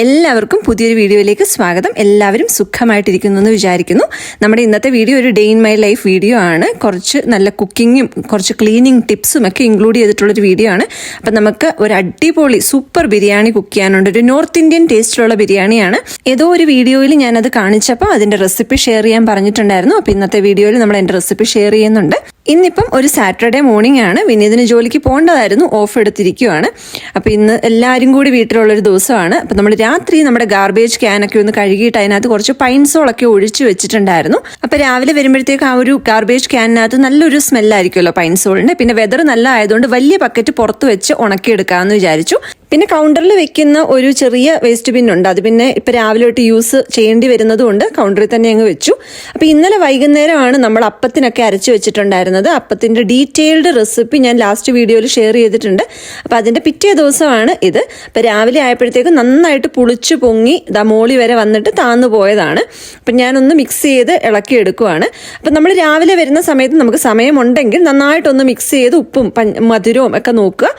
എല്ലാവർക്കും പുതിയൊരു വീഡിയോയിലേക്ക് സ്വാഗതം. എല്ലാവരും സുഖമായിട്ടിരിക്കുന്നു എന്ന് വിചാരിക്കുന്നു. നമ്മുടെ ഇന്നത്തെ വീഡിയോ ഒരു day in my life video ആണ്. കുറച്ച് നല്ല കുക്കിങ്ങും കുറച്ച് ക്ലീനിങ് ടിപ്സും ഒക്കെ ഇൻക്ലൂഡ് ചെയ്തിട്ടുള്ളൊരു വീഡിയോ ആണ്. അപ്പം നമുക്ക് ഒരു അടിപൊളി സൂപ്പർ ബിരിയാണി കുക്ക് ചെയ്യാനുണ്ട്. ഒരു നോർത്ത് ഇന്ത്യൻ ടേസ്റ്റിലുള്ള ബിരിയാണിയാണ്. ഏതോ ഒരു വീഡിയോയിൽ ഞാനത് കാണിച്ചപ്പോൾ അതിന്റെ റെസിപ്പി ഷെയർ ചെയ്യാൻ പറഞ്ഞിട്ടുണ്ടായിരുന്നു. അപ്പോൾ ഇന്നത്തെ വീഡിയോയിൽ നമ്മൾ എന്റെ റെസിപ്പി ഷെയർ ചെയ്യുന്നുണ്ട്. ഇന്നിപ്പം ഒരു സാറ്റർഡേ മോർണിംഗ് ആണ്. വിനീതിന് ജോലിക്ക് പോകേണ്ടതായിരുന്നു. ഓഫ് എടുത്തിരിക്കുകയാണ് അപ്പോൾ ഇന്ന് എല്ലാവരും കൂടി വീട്ടിലുള്ളൊരു ദിവസമാണ്. അപ്പോൾ നമ്മൾ രാത്രി നമ്മുടെ ഗാർബേജ് ക്യാനൊക്കെ ഒന്ന് കഴുകിയിട്ട് അതിനകത്ത് കുറച്ച് പൈൻസോളൊക്കെ ഒഴിച്ചു വെച്ചിട്ടുണ്ടായിരുന്നു. അപ്പോൾ രാവിലെ വരുമ്പോഴത്തേക്ക് ആ ഒരു ഗാർബേജ് ക്യാനിനകത്ത് നല്ലൊരു സ്മെല്ലായിരിക്കുമല്ലോ പൈൻസോളിന് പിന്നെ വെതർ നല്ല ആയതുകൊണ്ട് വലിയ ബക്കറ്റ് പുറത്ത് വെച്ച് ഉണക്കിയെടുക്കാമെന്ന് വിചാരിച്ചു. പിന്നെ കൗണ്ടറിൽ വെക്കുന്ന ഒരു ചെറിയ വേസ്റ്റ് ബിൻ ഉണ്ട്. അത് പിന്നെ ഇപ്പം രാവിലെ തൊട്ട് യൂസ് ചെയ്യേണ്ടി വരുന്നതുകൊണ്ട് കൗണ്ടറിൽ തന്നെ അങ്ങ് വെച്ചു. അപ്പോൾ ഇന്നലെ വൈകുന്നേരമാണ് നമ്മൾ അപ്പത്തിനൊക്കെ അരച്ച് വെച്ചിട്ടുണ്ടായിരുന്നത്. അപ്പത്തിന്റെ ഡീറ്റെയിൽഡ് റെസിപ്പി ഞാൻ ലാസ്റ്റ് വീഡിയോയിൽ ഷെയർ ചെയ്തിട്ടുണ്ട്. അപ്പോൾ അതിന്റെ പിറ്റേ ദിവസമാണ് ഇത്. അപ്പോൾ രാവിലെ ആയപ്പോഴത്തേക്ക് നന്നായിട്ട് പുളിച്ചു പൊങ്ങി ദാ മോളി വരെ വന്നിട്ട് താന്നു പോയതാണ്. അപ്പം ഞാനൊന്ന് മിക്സ് ചെയ്ത് ഇളക്കി എടുക്കുവാണ്. അപ്പം നമ്മൾ രാവിലെ വരുന്ന സമയത്ത് നമുക്ക് സമയമുണ്ടെങ്കിൽ നന്നായിട്ടൊന്ന് മിക്സ് ചെയ്ത് ഉപ്പും മധുരവും ഒക്കെ നോക്കുക.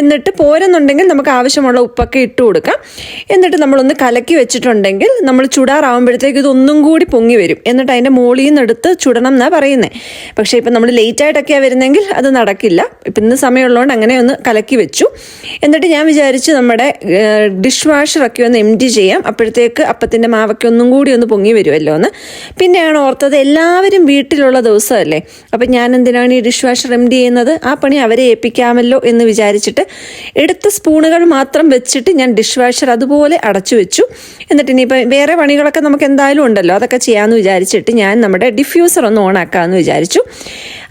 എന്നിട്ട് പോരെന്നുണ്ടെങ്കിൽ നമുക്ക് ആവശ്യമുള്ള ഉപ്പൊക്കെ ഇട്ട് കൊടുക്കാം. എന്നിട്ട് നമ്മളൊന്ന് കലക്കി വെച്ചിട്ടുണ്ടെങ്കിൽ നമ്മൾ ചുടാറാവുമ്പോഴത്തേക്ക് ഇതൊന്നും കൂടി പൊങ്ങി വരും. എന്നിട്ട് അതിന്റെ മുകളിൽ നിന്ന് എടുത്ത് ചുടണം എന്നാണ് പറയുന്നത് പക്ഷേ ഇപ്പം നമ്മൾ ലേറ്റ് ആയിട്ടൊക്കെയാണ് വരുന്നെങ്കിൽ അത് നടക്കില്ല. ഇപ്പം ഇന്ന് സമയമുള്ളതുകൊണ്ട് അങ്ങനെ ഒന്ന് കലക്കി വെച്ചു. എന്നിട്ട് ഞാൻ വിചാരിച്ച് നമ്മുടെ ഡിഷ് വാഷറൊക്കെ ഒന്ന് എം ടി ചെയ്യാം. അപ്പോഴത്തേക്ക് അപ്പത്തിന്റെ മാവൊക്കെ ഒന്നും കൂടി ഒന്ന് പൊങ്ങി വരുമല്ലോ എന്ന്. പിന്നെയാണ് ഓർത്തത് എല്ലാവരും വീട്ടിലുള്ള ദിവസമല്ലേ. അപ്പം ഞാൻ എന്തിനാണ് ഈ ഡിഷ് വാഷർ എം ഡി ചെയ്യുന്നത്? ആ പണി അവരെ ഏൽപ്പിക്കാമല്ലോ എന്ന് വിചാരിച്ചിട്ട് എടുത്ത സ്പൂണുകൾ മാത്രം വെച്ചിട്ട് ഞാൻ ഡിഷ് വാഷർ അതുപോലെ അടച്ചു വെച്ചു. എന്നിട്ട് ഇനിയിപ്പോൾ വേറെ പണികളൊക്കെ നമുക്ക് എന്തായാലും ഉണ്ടല്ലോ. അതൊക്കെ ചെയ്യാമെന്ന് വിചാരിച്ചിട്ട് ഞാൻ നമ്മുടെ ഡിഫ്യൂസർ ഒന്ന് ഓൺ ആക്കാമെന്ന് വിചാരിച്ചു.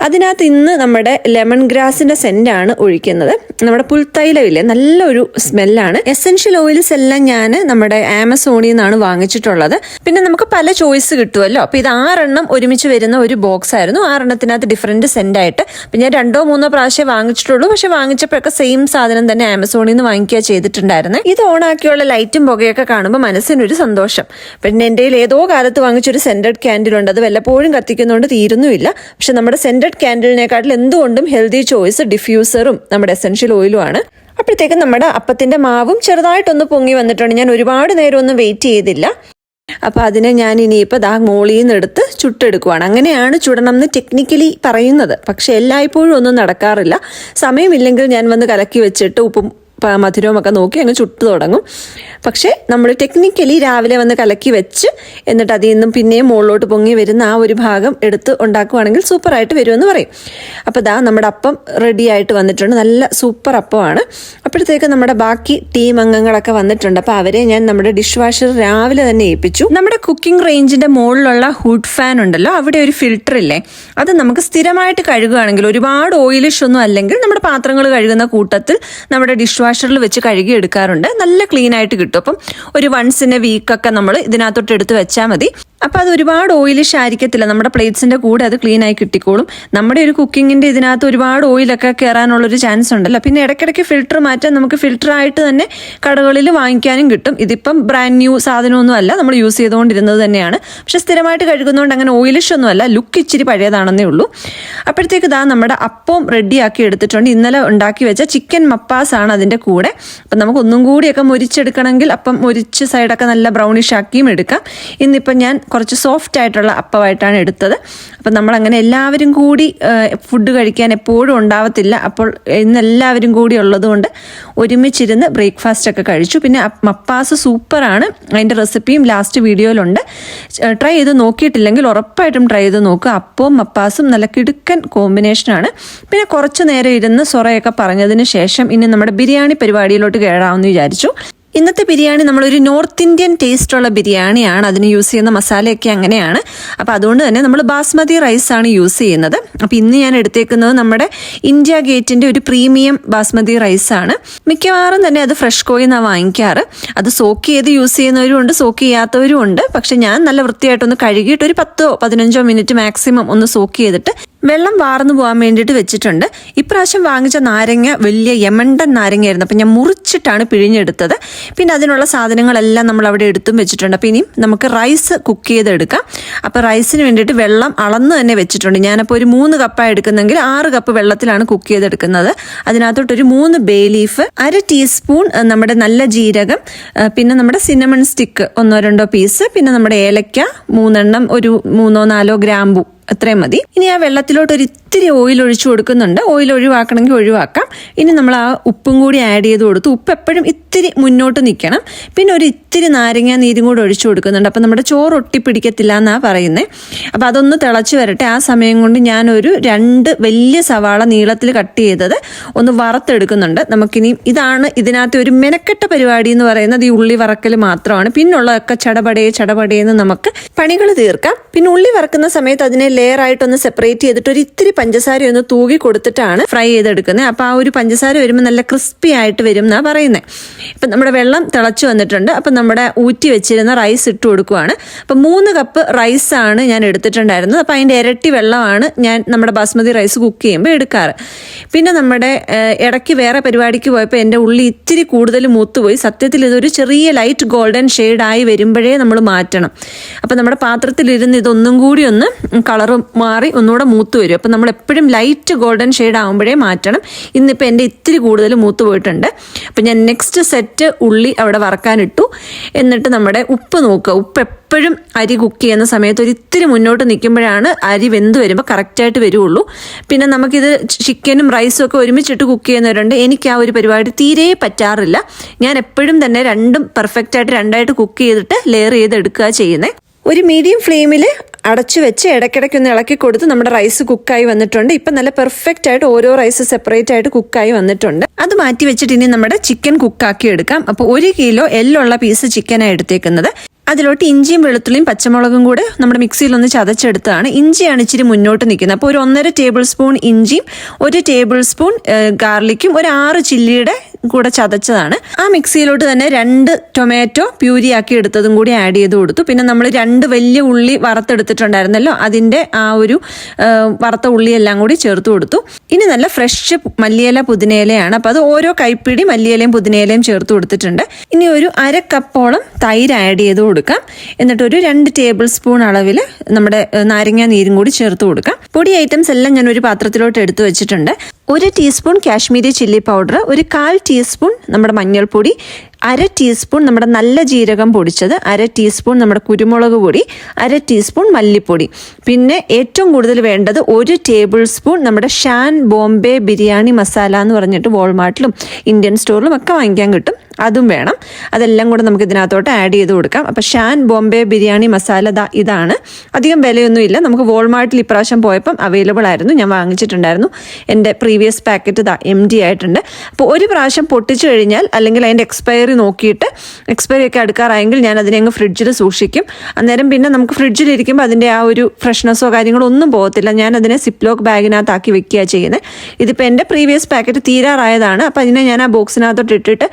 അതിനകത്ത് ഇന്ന് നമ്മുടെ ലെമൺ ഗ്രാസിന്റെ സെന്റ് ആണ് ഒഴിക്കുന്നത്. നമ്മുടെ പുൽത്തൈലമില്ലേ നല്ലൊരു സ്മെല്ലാണ്. എസെൻഷ്യൽ ഓയിൽസ് എല്ലാം ഞാൻ നമ്മുടെ ആമസോണിൽ നിന്നാണ് വാങ്ങിച്ചിട്ടുള്ളത്. പിന്നെ നമുക്ക് പല ചോയ്സ് കിട്ടുമല്ലോ അപ്പോൾ ഇത് ആറെണ്ണം ഒരുമിച്ച് വരുന്ന ഒരു ബോക്സ് ആയിരുന്നു. ആറെണ്ണത്തിനകത്ത് സെന്റ് ആയിട്ട്. പിന്നെ ഞാൻ രണ്ടോ മൂന്നോ പ്രാവശ്യം വാങ്ങിച്ചിട്ടുള്ളൂ. പക്ഷെ വാങ്ങിച്ചപ്പോഴൊക്കെ സെയിം സാധനം തന്നെ ആമസോണിൽ നിന്ന് വാങ്ങിക്കുക ചെയ്തിട്ടുണ്ടായിരുന്നു. ഇത് ഓണാക്കിയുള്ള ലൈറ്റും പുകയൊക്കെ കാണുമ്പോൾ മനസ്സിനൊരു സന്തോഷം. പിന്നെ എന്റെ ഏതോ കാലത്ത് വാങ്ങിച്ചൊരു സെന്റഡ് ക്യാൻഡിലുണ്ട് അത് വല്ലപ്പോഴും കത്തിക്കുന്നതുകൊണ്ട് തീരുന്നുമില്ല. പക്ഷെ നമ്മുടെ സെന്റഡ് ക്യാൻഡിലിനെക്കാട്ടിൽ എന്തുകൊണ്ടും ഹെൽത്തി ചോയ്സ് ഡിഫ്യൂസറും നമ്മുടെ എസെൻഷ്യൽ ഓയിലും ആണ് അപ്പോഴത്തേക്കും നമ്മുടെ അപ്പത്തിന്റെ മാവും ചെറുതായിട്ടൊന്ന് പൊങ്ങി വന്നിട്ടുണ്ട്. ഞാൻ ഒരുപാട് നേരം ഒന്നും വെയിറ്റ് ചെയ്തില്ല. അപ്പോൾ അതിനെ ഞാൻ ഇനിയിപ്പോൾ ദാ മോളിൽ നിന്ന് എടുത്ത് ചുട്ടെടുക്കുവാണ്. അങ്ങനെയാണ് ചുടണം എന്ന് ടെക്നിക്കലി പറയുന്നത്. പക്ഷെ എല്ലായ്പ്പോഴും ഒന്നും നടക്കാറില്ല. സമയമില്ലെങ്കിൽ ഞാൻ വന്ന് കലക്കി വെച്ചിട്ട് ഉപ്പും മധുരവും ഒക്കെ നോക്കി അങ്ങ് ചുട്ടു തുടങ്ങും. പക്ഷേ നമ്മൾ ടെക്നിക്കലി രാവിലെ വന്ന് കലക്കി വെച്ച് എന്നിട്ട് അതിൽ നിന്നും പിന്നെയും മുകളിലോട്ട് പൊങ്ങി വരുന്ന ആ ഒരു ഭാഗം എടുത്ത് ഉണ്ടാക്കുവാണെങ്കിൽ സൂപ്പറായിട്ട് വരുമെന്ന് പറയും. അപ്പോൾ ദാ നമ്മുടെ അപ്പം റെഡി ആയിട്ട് വന്നിട്ടുണ്ട്. നല്ല സൂപ്പർ അപ്പമാണ്. അപ്പോഴത്തേക്ക് നമ്മുടെ ബാക്കി ടീം അംഗങ്ങളൊക്കെ വന്നിട്ടുണ്ട്. അപ്പോൾ അവരെ ഞാൻ നമ്മുടെ ഡിഷ് വാഷർ രാവിലെ തന്നെ ഏൽപ്പിച്ചു. നമ്മുടെ കുക്കിംഗ് റേഞ്ചിന്റെ മുകളിലുള്ള ഹുഡ് ഫാൻ ഉണ്ടല്ലോ അവിടെ ഒരു ഫിൽറ്റർ ഇല്ലേ? അത് നമുക്ക് സ്ഥിരമായിട്ട് കഴുകുകയാണെങ്കിൽ ഒരുപാട് ഓയിലിഷ് ഒന്നും അല്ലെങ്കിൽ നമ്മുടെ പാത്രങ്ങൾ കഴുകുന്ന കൂട്ടത്തിൽ നമ്മുടെ ഡിഷ് വാഷറിൽ വെച്ച് കഴുകി എടുക്കാറുണ്ട്. നല്ല ക്ലീൻ ആയിട്ട് കിട്ടും. അപ്പം ഒരു വൺസ് ഇൻ എ വീക്കൊക്കെ നമ്മൾ ഇതിനകത്തോട്ട് എടുത്ത് വെച്ചാൽ മതി. അപ്പോൾ അത് ഒരുപാട് ഓയിലിഷ് ആയിരിക്കത്തില്ല. നമ്മുടെ പ്ലേറ്റ്സിന്റെ കൂടെ അത് ക്ലീൻ ആയി കിട്ടിക്കോളും. നമ്മുടെ ഒരു കുക്കിങ്ങിന്റെ ഇതിനകത്ത് ഒരുപാട് ഓയിലൊക്കെ കയറാനുള്ളൊരു ചാൻസ് ഉണ്ടല്ലോ. പിന്നെ ഇടയ്ക്കിടയ്ക്ക് ഫിൽറ്റർ മാറ്റാൻ നമുക്ക് ഫിൽറ്റർ ആയിട്ട് തന്നെ കടകളിൽ വാങ്ങിക്കാനും കിട്ടും. ഇതിപ്പം ബ്രാൻഡ് ന്യൂ സാധനമൊന്നും അല്ല. നമ്മൾ യൂസ് ചെയ്തുകൊണ്ടിരുന്നത് തന്നെയാണ്. പക്ഷെ സ്ഥിരമായിട്ട് കഴുകുന്നതുകൊണ്ട് അങ്ങനെ ഓയിലിഷ് ഒന്നും അല്ല. ലുക്ക് ഇച്ചിരി പഴയതാണെന്നേ ഉള്ളൂ. അപ്പോഴത്തേക്ക് ഇതാ നമ്മുടെ അപ്പം റെഡിയാക്കി എടുത്തിട്ടുണ്ട്. ഇന്നലെ ഉണ്ടാക്കി വെച്ച ചിക്കൻ മപ്പാസ് ആണ് അതിന്റെ കൂടെ. അപ്പം നമുക്ക് ഒന്നും കൂടിയൊക്കെ മൊരിച്ചെടുക്കണമെങ്കിൽ അപ്പം മൊരിച്ച് സൈഡൊക്കെ നല്ല ബ്രൗണിഷ് ആക്കിയും എടുക്കാം. ഇന്നിപ്പം ഞാൻ കുറച്ച് സോഫ്റ്റ് ആയിട്ടുള്ള അപ്പമായിട്ടാണ് എടുത്തത്. അപ്പം നമ്മളങ്ങനെ എല്ലാവരും കൂടി ഫുഡ് കഴിക്കാൻ എപ്പോഴും ഉണ്ടാവത്തില്ല. അപ്പോൾ ഇന്ന് എല്ലാവരും കൂടി ഉള്ളതുകൊണ്ട് ഒരുമിച്ചിരുന്ന് ബ്രേക്ക്ഫാസ്റ്റ് ഒക്കെ കഴിച്ചു. പിന്നെ മപ്പാസ് സൂപ്പറാണ്. അതിന്റെ റെസിപ്പിയും ലാസ്റ്റ് വീഡിയോയിലുണ്ട്. ട്രൈ ചെയ്ത് നോക്കിയിട്ടില്ലെങ്കിൽ ഉറപ്പായിട്ടും ട്രൈ ചെയ്ത് നോക്കുക. അപ്പവും മപ്പാസും നല്ല കിടുക്കൻ കോമ്പിനേഷനാണ്. പിന്നെ കുറച്ച് നേരം ഇരുന്ന് സൊറയൊക്കെ പറഞ്ഞതിന് ശേഷം ഇനി നമ്മുടെ ബിരിയാണി പരിപാടിയിലോട്ട് കയറാമെന്ന് വിചാരിച്ചു. ഇന്നത്തെ ബിരിയാണി നമ്മളൊരു നോർത്ത് ഇന്ത്യൻ ടേസ്റ്റ് ടേസ്റ്റുള്ള ബിരിയാണിയാണ്. അതിന് യൂസ് ചെയ്യുന്ന മസാലയൊക്കെ അങ്ങനെയാണ്. അപ്പോൾ അതുകൊണ്ട് തന്നെ നമ്മൾ ബാസ്മതി റൈസ് ആണ് യൂസ് ചെയ്യുന്നത്. അപ്പോൾ ഇന്ന് ഞാൻ എടുത്തേക്കുന്നത് നമ്മുടെ ഇന്ത്യ ഗേറ്റിന്റെ ഒരു പ്രീമിയം ബാസ്മതി റൈസ് ആണ് മിക്കവാറും തന്നെ അത് ഫ്രഷ് കോയിൽ നിന്നാണ് വാങ്ങിക്കാറ്. അത് സോക്ക് ചെയ്ത് യൂസ് ചെയ്യുന്നവരും ഉണ്ട് സോക്ക് ചെയ്യാത്തവരും ഉണ്ട്. പക്ഷെ ഞാൻ നല്ല വൃത്തിയായിട്ടൊന്ന് കഴുകിയിട്ട് ഒരു പത്തോ പതിനഞ്ചോ മിനിറ്റ് മാക്സിമം ഒന്ന് സോക്ക് ചെയ്തിട്ട് വെള്ളം വാർന്നു പോകാൻ വേണ്ടിയിട്ട് വെച്ചിട്ടുണ്ട്. ഇപ്രാവശ്യം വാങ്ങിച്ച നാരങ്ങ വലിയ യമണ്ടൻ നാരങ്ങയായിരുന്നു. അപ്പം ഞാൻ മുറിച്ചിട്ടാണ് പിഴിഞ്ഞെടുത്തത്. പിന്നെ അതിനുള്ള സാധനങ്ങളെല്ലാം നമ്മൾ അവിടെ എടുത്തും വെച്ചിട്ടുണ്ട്. അപ്പം ഇനിയും നമുക്ക് റൈസ് കുക്ക് ചെയ്തെടുക്കാം. അപ്പോൾ റൈസിന് വേണ്ടിയിട്ട് വെള്ളം അളന്ന് തന്നെ വെച്ചിട്ടുണ്ട്. ഞാനപ്പോൾ ഒരു മൂന്ന് കപ്പാണ് എടുക്കുന്നെങ്കിൽ ആറ് കപ്പ് വെള്ളത്തിലാണ് കുക്ക് ചെയ്തെടുക്കുന്നത്. അതിനകത്തോട്ടൊരു മൂന്ന് ബേ ലീഫ് അര ടീസ്പൂൺ നമ്മുടെ നല്ല ജീരകം പിന്നെ നമ്മുടെ സിനമൺ സ്റ്റിക്ക് ഒന്നോ രണ്ടോ പീസ് പിന്നെ നമ്മുടെ ഏലക്ക മൂന്നെണ്ണം ഒരു മൂന്നോ നാലോ ഗ്രാമ്പു. അത്രയും മതി. ഇനി ആ വെള്ളത്തിലോട്ട് ഒരു ഇത്തിരി ഓയിൽ ഒഴിച്ചു കൊടുക്കുന്നുണ്ട്. ഓയിൽ ഒഴിവാക്കണമെങ്കിൽ ഒഴിവാക്കാം. ഇനി നമ്മൾ ആ ഉപ്പും കൂടി ആഡ് ചെയ്ത് കൊടുത്തു. ഉപ്പ് എപ്പോഴും ഇത്തിരി മുന്നോട്ട് നിൽക്കണം. പിന്നെ ഒരു ഇത്തിരി നാരങ്ങ നീരും കൂടി ഒഴിച്ചു കൊടുക്കുന്നുണ്ട്. അപ്പം നമ്മുടെ ചോറ് ഒട്ടിപ്പിടിക്കത്തില്ല എന്നാണ് പറയുന്നത് അപ്പോൾ അതൊന്ന് തിളച്ച് വരട്ടെ. ആ സമയം കൊണ്ട് ഞാനൊരു രണ്ട് വലിയ സവാള നീളത്തിൽ കട്ട് ചെയ്തത് ഒന്ന് വറുത്തെടുക്കുന്നുണ്ട്. നമുക്കിനി ഇതാണ് ഇതിനകത്ത് ഒരു മെനക്കെട്ട പരിപാടി എന്ന് പറയുന്നത്. ഈ ഉള്ളി വറക്കൽ മാത്രമാണ്. പിന്നുള്ളതൊക്കെ ചടപടയെ ചടപടയെന്ന് നമുക്ക് പണികൾ തീർക്കാം. പിന്നെ ഉള്ളി വറക്കുന്ന സമയത്ത് അതിനെ ലെയർ ആയിട്ടൊന്ന് സെപ്പറേറ്റ് ചെയ്തിട്ട് ഒരു ഇത്തിരി പഞ്ചസാര ഒന്ന് തൂകി കൊടുത്തിട്ടാണ് ഫ്രൈ ചെയ്തെടുക്കുന്നത്. അപ്പോൾ ആ ഒരു പഞ്ചസാര വരുമ്പോൾ നല്ല ക്രിസ്പി ആയിട്ട് വരും എന്നാണ് പറയുന്നത് ഇപ്പം നമ്മുടെ വെള്ളം തിളച്ചു വന്നിട്ടുണ്ട്. അപ്പം നമ്മുടെ ഊറ്റി വെച്ചിരുന്ന റൈസ് ഇട്ട് കൊടുക്കുവാണ്. അപ്പം മൂന്ന് കപ്പ് റൈസാണ് ഞാൻ എടുത്തിട്ടുണ്ടായിരുന്നത്. അപ്പം അതിന്റെ ഇരട്ടി വെള്ളമാണ് ഞാൻ നമ്മുടെ ബാസ്മതി റൈസ് കുക്ക് ചെയ്യുമ്പോൾ എടുക്കാറ്. പിന്നെ നമ്മുടെ ഇടയ്ക്ക് വേറെ പരിപാടിക്ക് പോയപ്പോൾ എന്റെ ഉള്ളി ഇത്തിരി കൂടുതൽ മൂത്തുപോയി. സത്യത്തിൽ ഇതൊരു ചെറിയ ലൈറ്റ് ഗോൾഡൻ ഷെയ്ഡായി വരുമ്പോഴേ നമ്മൾ മാറ്റണം. അപ്പം നമ്മുടെ പാത്രത്തിലിരുന്ന് ഇതൊന്നും കൂടി ഒന്ന് കളറ് മാറി ഒന്നുകൂടെ മൂത്ത് വരും അപ്പം നമ്മൾ എപ്പോഴും ലൈറ്റ് ഗോൾഡൻ ഷെയ്ഡ് ആകുമ്പോഴേ മാറ്റണം. ഇന്നിപ്പോൾ എന്റെ ഇത്തിരി കൂടുതൽ മൂത്ത് പോയിട്ടുണ്ട്. അപ്പം ഞാൻ നെക്സ്റ്റ് സെറ്റ് ഉള്ളി അവിടെ വറക്കാനിട്ടു എന്നിട്ട് നമ്മുടെ ഉപ്പ് നോക്കുക. ഉപ്പ് എപ്പോഴും അരി കുക്ക് ചെയ്യുന്ന സമയത്ത് ഒരു ഇത്തിരി മുന്നോട്ട് നിൽക്കുമ്പോഴാണ് അരി വെന്ത് വരുമ്പോൾ കറക്റ്റായിട്ട് വരുള്ളൂ പിന്നെ നമുക്കിത് ചിക്കനും റൈസും ഒക്കെ ഒരുമിച്ചിട്ട് കുക്ക് ചെയ്യുന്നവരുണ്ട്. എനിക്ക് ആ ഒരു പരിപാടി തീരെ പറ്റാറില്ല. ഞാൻ എപ്പോഴും തന്നെ രണ്ടും പെർഫെക്റ്റായിട്ട് രണ്ടായിട്ട് കുക്ക് ചെയ്തിട്ട് ലെയർ ചെയ്തെടുക്കുക ചെയ്യുന്നത് ഒരു മീഡിയം ഫ്ലെയിമിൽ അടച്ചു വെച്ച് ഇടയ്ക്കിടയ്ക്ക് ഒന്ന് ഇളക്കി കൊടുത്ത് നമ്മുടെ റൈസ് കുക്കായി വന്നിട്ടുണ്ട്. ഇപ്പം നല്ല പെർഫെക്റ്റ് ആയിട്ട് ഓരോ റൈസ് സെപ്പറേറ്റ് ആയിട്ട് കുക്കായി വന്നിട്ടുണ്ട്. അത് മാറ്റി വെച്ചിട്ട് ഇനി നമ്മുടെ ചിക്കൻ കുക്കാക്കി എടുക്കാം. അപ്പോൾ ഒരു കിലോ എല്ലുള്ള പീസ് ചിക്കനാണ് എടുത്തേക്കുന്നത്. അതിലോട്ട് ഇഞ്ചിയും വെളുത്തുള്ളിയും പച്ചമുളകും കൂടെ നമ്മുടെ മിക്സിയിൽ ഒന്ന് ചതച്ചെടുത്തതാണ്. ഇഞ്ചിയാണ് ഇച്ചിരി മുന്നോട്ട് നിൽക്കുന്നത്. അപ്പോൾ ഒരു ഒന്നര ടേബിൾ സ്പൂൺ ഇഞ്ചിയും ഒരു ടേബിൾ സ്പൂൺ ഗാർലിക്കും ഒരു ആറ് ചില്ലിയുടെ കൂടെ ചതച്ചതാണ്. ആ മിക്സിയിലോട്ട് തന്നെ രണ്ട് ടൊമാറ്റോ പ്യൂരിയാക്കി എടുത്തതും കൂടി ആഡ് ചെയ്ത് കൊടുത്തു. പിന്നെ നമ്മൾ രണ്ട് വലിയ ഉള്ളി വറുത്തെടുത്തിട്ടുണ്ടായിരുന്നല്ലോ അതിന്റെ ആ ഒരു വറുത്ത ഉള്ളിയെല്ലാം കൂടി ചേർത്ത് കൊടുത്തു. ഇനി നല്ല ഫ്രഷ് മല്ലിയില പുതിനയിലയാണ്. അപ്പോൾ അത് ഓരോ കൈപ്പിടി മല്ലിയിലയും പുതിനയിലയും ചേർത്ത് കൊടുത്തിട്ടുണ്ട്. ഇനി ഒരു അര കപ്പോളം തൈര് ആഡ് ചെയ്ത് കൊടുക്കാം. എന്നിട്ട് ഒരു രണ്ട് ടേബിൾ സ്പൂൺ അളവിൽ നമ്മുടെ നാരങ്ങ നീരും കൂടി ചേർത്ത് കൊടുക്കാം. പൊടി ഐറ്റംസ് എല്ലാം ഞാൻ ഒരു പാത്രത്തിലോട്ട് എടുത്തു വെച്ചിട്ടുണ്ട്. ഒരു ടീസ്പൂൺ കാശ്മീരി ചില്ലി പൗഡർ ഒരു കാൽ ടീസ്പൂൺ നമ്മുടെ മഞ്ഞൾപ്പൊടി അര ടീസ്പൂൺ നമ്മുടെ നല്ല ജീരകം പൊടിച്ചത് അര ടീസ്പൂൺ നമ്മുടെ കുരുമുളക് പൊടി അര ടീസ്പൂൺ മല്ലിപ്പൊടി. പിന്നെ ഏറ്റവും കൂടുതൽ വേണ്ടത് ഒരു ടേബിൾ സ്പൂൺ നമ്മുടെ ഷാൻ ബോംബെ ബിരിയാണി മസാല എന്ന് പറഞ്ഞിട്ട് വോൾമാർട്ടിലും ഇന്ത്യൻ സ്റ്റോറിലും ഒക്കെ വാങ്ങിക്കാൻ കിട്ടും. അതും വേണം. അതെല്ലാം കൂടെ നമുക്ക് ഇതിനകത്തോട്ട് ആഡ് ചെയ്ത് കൊടുക്കാം. അപ്പം ഷാൻ ബോംബെ ബിരിയാണി മസാല ദ ഇതാണ്. അധികം വിലയൊന്നുമില്ല നമുക്ക് വോൾമാർട്ടിൽ ഇപ്രാവശ്യം പോയപ്പം അവൈലബിൾ ആയിരുന്നു. ഞാൻ വാങ്ങിച്ചിട്ടുണ്ടായിരുന്നു. എന്റെ previous packet the empty ആയിട്ടുണ്ട്. അപ്പോൾ ഒരു പ്രാവശ്യം പൊട്ടിച്ചു കഴിഞ്ഞാൽ അല്ലെങ്കിൽ അതിന്റെ എക്സ്പയറി നോക്കിയിട്ട് എക്സ്പയറി ഒക്കെ അടുക്കാറായെങ്കിൽ ഞാൻ അതിനെ അങ്ങ് ഫ്രിഡ്ജിൽ സൂക്ഷിക്കും. അന്നേരം പിന്നെ നമുക്ക് ഫ്രിഡ്ജിൽ ഇരിക്കുമ്പോൾ അതിന്റെ ആ ഒരു ഫ്രഷ്നെസ്സോ കാര്യങ്ങളോ ഒന്നും പോകത്തില്ല. ഞാൻ അതിനെ സിപ്ലോക്ക് ബാഗിനകത്താക്കി വെക്കുകയാണ് ചെയ്യുന്നത് ഇതിപ്പോൾ എന്റെ പ്രീവിയസ് പാക്കറ്റ് തീരാറായതാണ്. അപ്പോൾ അതിനെ ഞാൻ ആ ബോക്സിനകത്തോട്ട് ഇട്ടിട്ട്